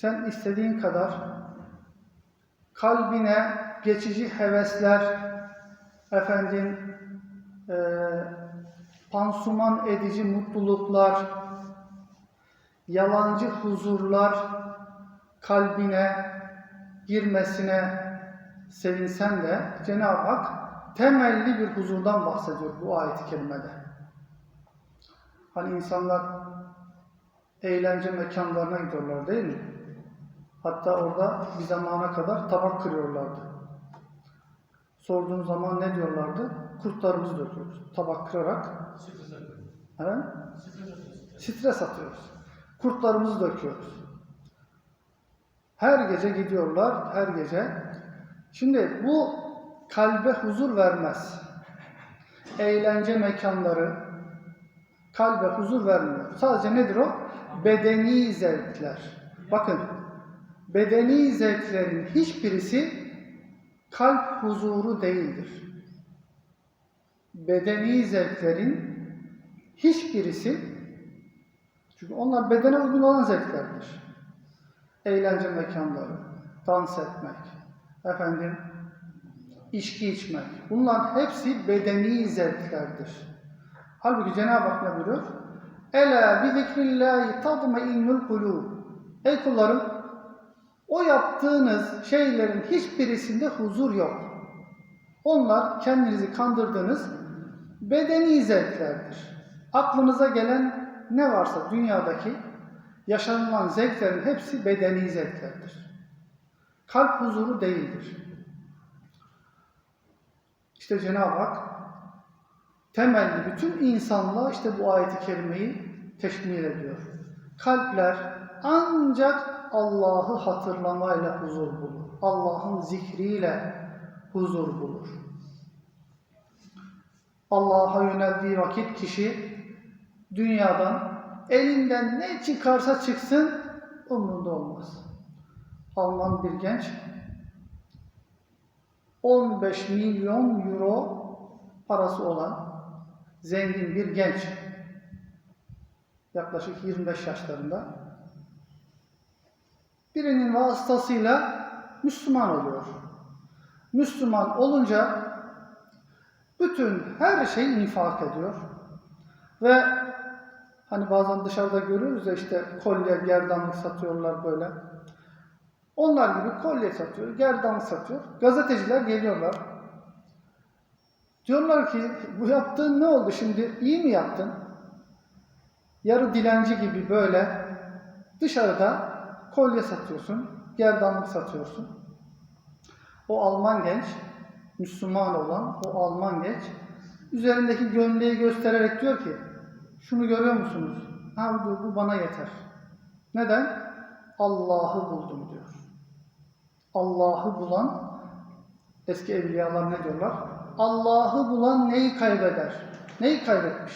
Sen istediğin kadar kalbine geçici hevesler, efendim eee pansuman edici mutluluklar, yalancı huzurlar kalbine girmesine sevinsen de Cenab-ı Hak temelli bir huzurdan bahsediyor bu ayet-i kerimede. Hani insanlar eğlence mekanlarına gidiyorlar değil mi? Hatta orada bir zamana kadar tabak kırıyorlardı. Sorduğum zaman ne diyorlardı? Kurtlarımızı döküyoruz. Tabak kırarak he? stres atıyoruz. Kurtlarımızı döküyoruz. Her gece gidiyorlar, her gece. Şimdi bu kalbe huzur vermez. Eğlence mekanları kalbe huzur vermiyor. Sadece nedir o? Bedeni zevkler. Bakın, bedeni zevklerin hiçbirisi kalp huzuru değildir. Bedeni zevklerin hiçbirisi çünkü onlar bedene uygun olan zevklerdir. Eğlence mekanları, dans etmek, efendim, içki içmek. Bunlar hepsi bedeni zevklerdir. Halbuki Cenab-ı Hak ne buyuruyor? Ela bi zikrillahi tatmainnul kulub. Ey kullarım, o yaptığınız şeylerin hiçbirisinde huzur yok. Onlar kendinizi kandırdığınız bedeni zevklerdir. Aklınıza gelen ne varsa dünyadaki yaşanılan zevklerin hepsi bedeni zevklerdir. Kalp huzuru değildir. İşte Cenab-ı Hak temelli bütün insanlığa işte bu ayeti kerimeyi teşmil ediyor. Kalpler ancak Allah'ı hatırlamayla huzur bulur. Allah'ın zikriyle huzur bulur. Allah'a yöneldiği vakit kişi dünyadan elinden ne çıkarsa çıksın umurunda olmaz. Alman bir genç 15 milyon euro parası olan zengin bir genç yaklaşık 25 yaşlarında birinin vasıtasıyla Müslüman oluyor. Müslüman olunca bütün her şeyi infak ediyor. Ve hani bazen dışarıda görüyoruz ya işte kolye, gerdanlık satıyorlar böyle. Onlar gibi kolye satıyor, gerdanlık satıyor. Gazeteciler geliyorlar. Diyorlar ki bu yaptığın ne oldu şimdi? İyi mi yaptın? Yarı dilenci gibi böyle dışarıda kolye satıyorsun, gerdanlık satıyorsun. O Alman genç, Müslüman olan o Alman genç üzerindeki gömleği göstererek diyor ki şunu görüyor musunuz? Ha bu, bu bana yeter. Neden? Allah'ı buldum diyor. Allah'ı bulan eski evliyalar ne diyorlar? Allah'ı bulan neyi kaybeder? Neyi kaybetmiş?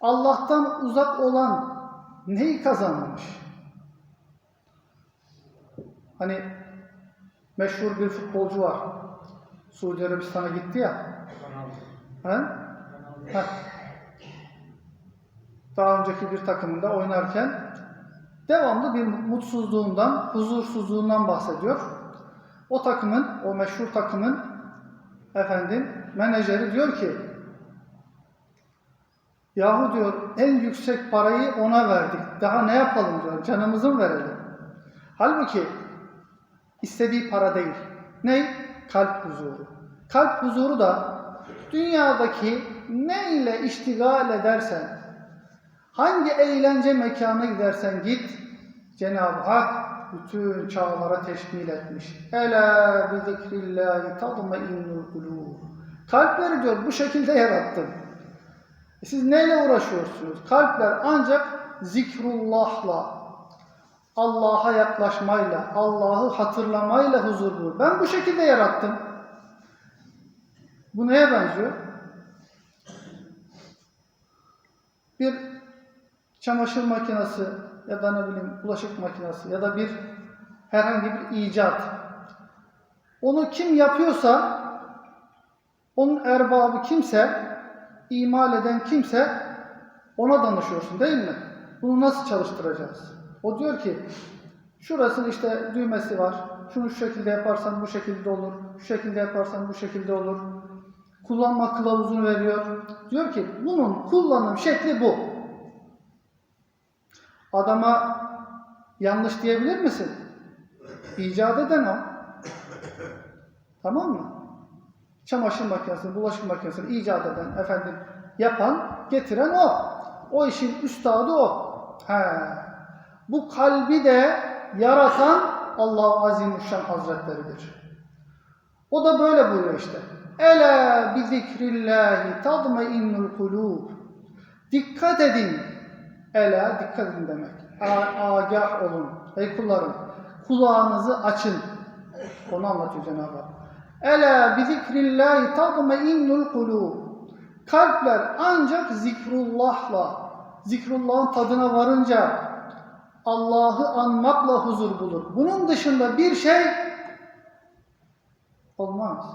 Allah'tan uzak olan neyi kazanmış? Hani meşhur bir futbolcu var. Suudi Arabistan'a gitti ya. He? Heh. Daha önceki bir takımında oynarken devamlı bir mutsuzluğundan, huzursuzluğundan bahsediyor. O takımın, o meşhur takımın efendim menajeri diyor ki Yahu diyor en yüksek parayı ona verdik. Daha ne yapalım diyor. Canımızı mı verelim? Halbuki istediği para değil. Ne? Kalp huzuru. Kalp huzuru da dünyadaki ne ile iştigal edersen, hangi eğlence mekanına gidersen git, Cenab-ı Hak bütün çağlara teşkil etmiş. Ela bi zikrillahi tatmainnul kulub. Kalpleri diyor bu şekilde yarattım. E siz neyle uğraşıyorsunuz? Kalpler ancak zikrullahla, Allah'a yaklaşmayla, Allah'ı hatırlamayla huzur bulur. Ben bu şekilde yarattım. Bu neye benziyor? Bir çamaşır makinesi ya da ne bileyim bulaşık makinesi ya da bir herhangi bir icat. Onu kim yapıyorsa onun erbabı kimse, imal eden kimse ona danışıyorsun değil mi? Bunu nasıl çalıştıracağız? O diyor ki Şurasının işte düğmesi var. Şunu şu şekilde yaparsan bu şekilde olur. Şu şekilde yaparsan bu şekilde olur. Kullanma kılavuzunu veriyor. Diyor ki bunun kullanım şekli bu. Adama yanlış diyebilir misin? İcat eden o. Tamam mı? Çamaşır makinesini, bulaşık makinesini icat eden, efendim yapan, getiren o. O işin üstadı o. He. Bu kalbi de yaratan Allah-u Azimuşşan Hazretleridir. O da böyle buyuruyor işte. Ela bi zikrillahi tadmainnul kulub. Dikkat edin. Ela dikkat edin demek. A- agah olun. Ey kullarım. Kulağınızı açın. Onu anlatıyor Cenab-ı Hak. Ela bi zikrillahi tadmainnul kulub. Kalpler ancak zikrullahla, zikrullahın tadına varınca Allah'ı anmakla huzur bulur. Bunun dışında bir şey olmaz.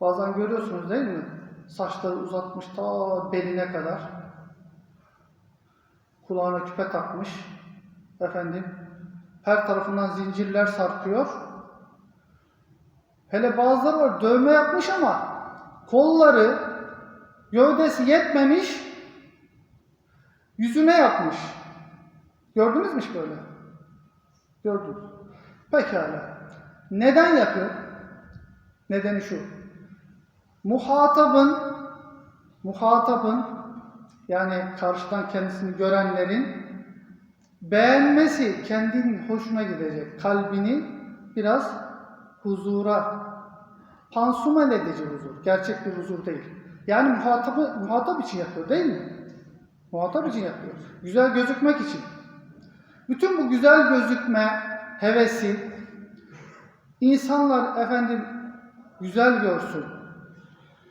Bazen görüyorsunuz değil mi? Saçları uzatmış ta beline kadar. Kulağına küpe takmış. Efendim, her tarafından zincirler sarkıyor. Hele bazıları var dövme yapmış ama kolları, gövdesi yetmemiş, yüzüne yapmış. Gördünüz mü hiç böyle? Gördünüz. Pekala. Neden yapıyor? Nedeni şu. Muhatabın muhatabın yani karşıdan kendisini görenlerin beğenmesi kendinin hoşuna gidecek. Kalbini biraz huzura pansuman edici huzur. Gerçek bir huzur değil. Yani muhatabı, muhatap için yapıyor değil mi? Muhatap için yapıyor. Güzel gözükmek için. Bütün bu güzel gözükme hevesi insanlar efendim güzel görsün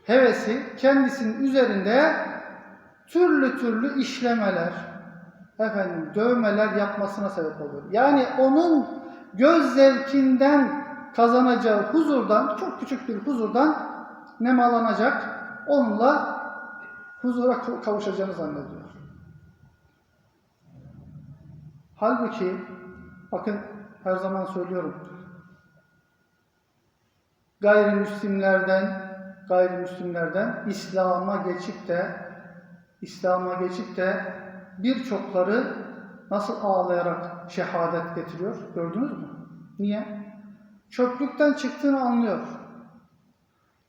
hevesi kendisinin üzerinde türlü türlü işlemeler efendim dövmeler yapmasına sebep oluyor. Yani onun göz zevkinden kazanacağı huzurdan çok küçük bir huzurdan nemalanacak onunla huzura kavuşacağını zannediyor. Halbuki bakın her zaman söylüyorum. Gayrimüslimlerden gayrimüslimlerden İslam'a geçip de İslam'a geçip de birçokları nasıl ağlayarak şehadet getiriyor gördünüz mü? Niye? Çöplükten çıktığını anlıyor.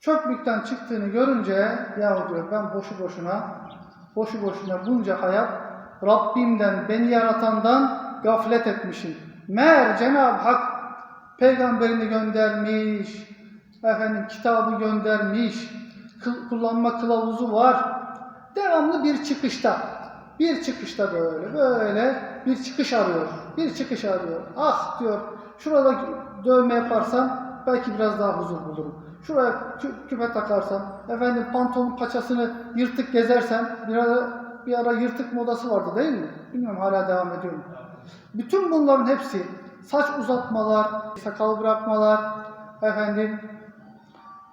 Çöplükten çıktığını görünce ya diyor ben boşu boşuna boşu boşuna bunca hayat Rabbimden, beni yaratandan gaflet etmişim. Meğer Cenab-ı Hak peygamberini göndermiş, efendim kitabı göndermiş, kullanma kılavuzu var. Devamlı bir çıkışta, bir çıkışta böyle, böyle bir çıkış arıyor, bir çıkış arıyor. Ah diyor, şurada dövme yaparsam belki biraz daha huzur bulurum. Şuraya kü- küpe takarsam, efendim pantolon paçasını yırtık gezersem, bir ara, bir ara yırtık modası vardı değil mi? Bilmiyorum hala devam ediyor mu? Bütün bunların hepsi saç uzatmalar, sakal bırakmalar, efendim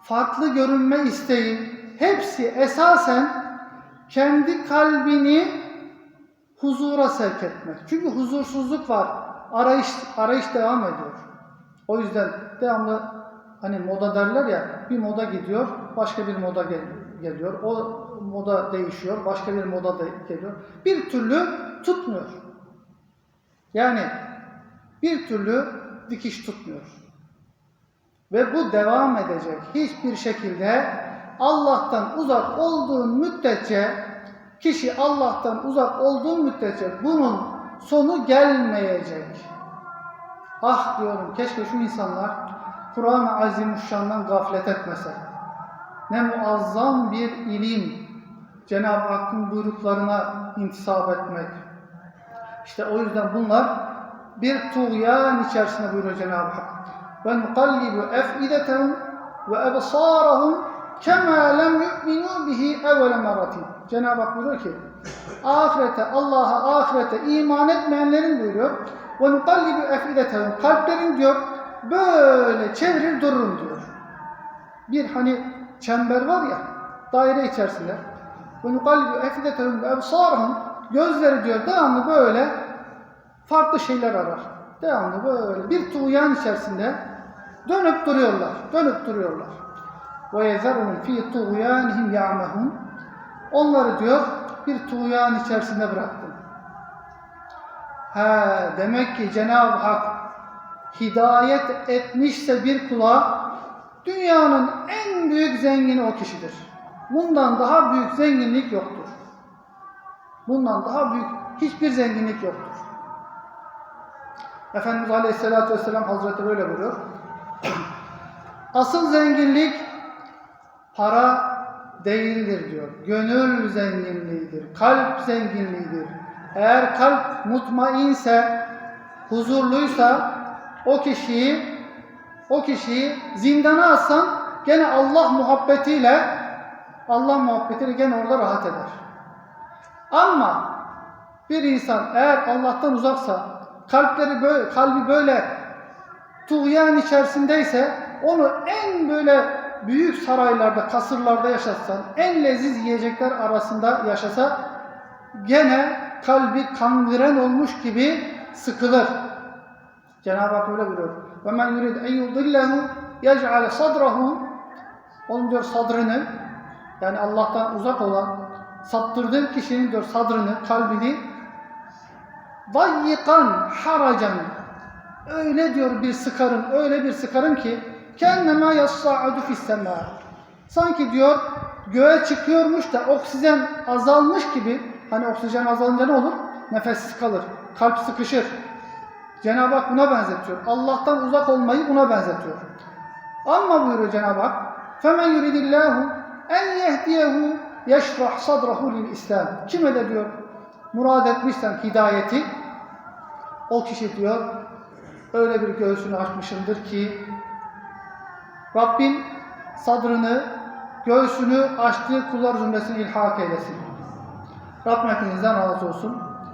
farklı görünme isteği hepsi esasen kendi kalbini huzura sevk etmek. Çünkü huzursuzluk var. Arayış arayış devam ediyor. O yüzden devamlı hani moda derler ya bir moda gidiyor, başka bir moda gel- geliyor. O moda değişiyor, başka bir moda da geliyor. Bir türlü tutmuyor. Yani bir türlü dikiş tutmuyor. Ve bu devam edecek. Hiçbir şekilde Allah'tan uzak olduğun müddetçe, kişi Allah'tan uzak olduğu müddetçe bunun sonu gelmeyecek. Ah diyorum keşke şu insanlar Kur'an-ı Azimuşşan'dan gaflet etmese. Ne muazzam bir ilim, Cenab-ı Hakk'ın buyruklarına intisap etmek. İşte o yüzden bunlar bir tuğyan içerisinde buyuruyor Cenab-ı Hak. Efidetehum ve ebsarahum kema lem yu'minu bihi evvele meratin. Cenab-ı Hak buyuruyor ki ahirete, Allah'a ahirete iman etmeyenlerin buyuruyor. Ve nukallibu efidetehum kalplerin diyor böyle çevirir dururum diyor. Bir hani çember var ya daire içerisinde. Ve nukallibu efidetehum ve gözleri diyor devamlı böyle farklı şeyler arar. Devamlı böyle bir tuğyan içerisinde dönüp duruyorlar. Dönüp duruyorlar. Ve yezerhum fi tuğyanihim ya'mehun. Onları diyor bir tuğyan içerisinde bıraktım. He, demek ki Cenab-ı Hak hidayet etmişse bir kula dünyanın en büyük zengini o kişidir. Bundan daha büyük zenginlik yoktur. Bundan daha büyük hiçbir zenginlik yoktur. Efendimiz Aleyhisselatü Vesselam Hazretleri öyle buyuruyor. Asıl zenginlik para değildir diyor. Gönül zenginliğidir. Kalp zenginliğidir. Eğer kalp mutmainse, huzurluysa o kişiyi o kişiyi zindana atsan gene Allah muhabbetiyle Allah muhabbetiyle gene orada rahat eder. Ama bir insan eğer Allah'tan uzaksa, kalpleri böyle, kalbi böyle tuğyan içerisindeyse onu en böyle büyük saraylarda, kasırlarda yaşatsan, en leziz yiyecekler arasında yaşasa gene kalbi kangren olmuş gibi sıkılır. Cenab-ı Hak öyle buyuruyor. Ve men yurid en yudillehu yec'al sadrahu onun diyor sadrını yani Allah'tan uzak olan saptırdığın kişinin diyor sadrını, kalbini vayyikan haracan öyle diyor bir sıkarım, öyle bir sıkarım ki kendime yassa'adu fissema sanki diyor göğe çıkıyormuş da oksijen azalmış gibi hani oksijen azalınca ne olur? Nefessiz kalır, kalp sıkışır. Cenab-ı Hak buna benzetiyor. Allah'tan uzak olmayı buna benzetiyor. Ama buyuruyor Cenab-ı Hak فَمَنْ يُرِدِ اللّٰهُ en yehdiyehu yeşrah sadrahu lil İslam. Kime de diyor murad etmişsen hidayeti o kişi diyor öyle bir göğsünü açmışımdır ki Rabbim sadrını göğsünü açtığı kullar zümresine ilhak eylesin. Rabbim hepinizden razı olsun.